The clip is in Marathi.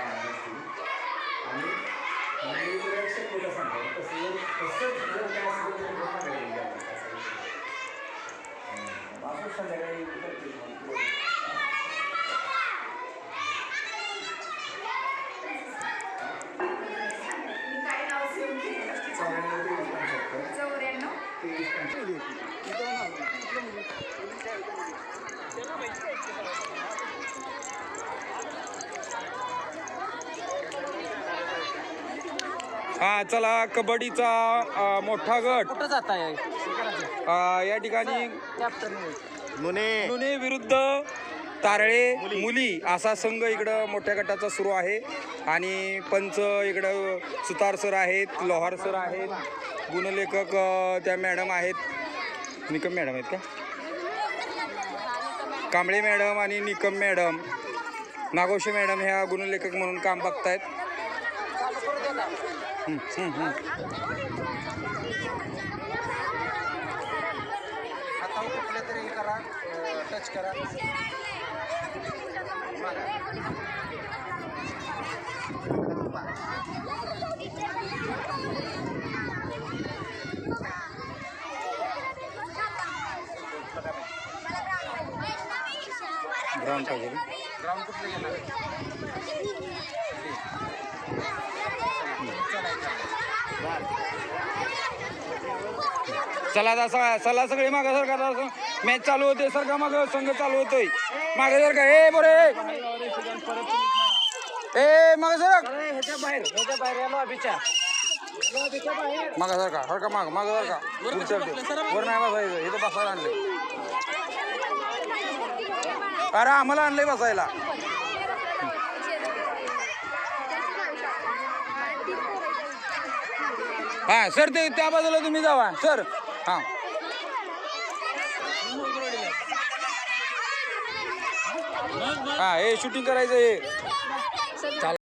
कामाला असतील आणि हा चला कबड्डीचा अ, मोठा गट. कुठं जात आहे अ, या ठिकाणी नुने. विरुद्ध तारळे मुली. असा संघ इकडं मोठ्या गटाचा सुरू आहे. आणि पंच इकडं सुतार सर आहेत लोहार सर आहेत गुणलेखक अ, त्या मॅडम आहेत. निकम मॅडम आहेत का? कांबळे मॅडम आणि निकम मॅडम. नागोशे मॅडम ह्या गुणलेखक म्हणून काम बघतायत. आता कुठल्या तरी हे करा टच करा. ग्राउंड पाहिजे ग्राउंड कुठलं घेणार? चला स- चला सगळे मागे सर का मॅच चालू होते सर का माग संघ चालू होतोय. मागे सर का ए बरे ए मागे सर! मागा सर का सर का माग माग सर का. वर वर नाही बसायचं इथं बसायला आणलंय. अरे आम्हाला आणलंय बसायला. हा सर ते त्या बाजूला तुम्ही जावा. सर हा. हा हे शूटिंग करायचं हे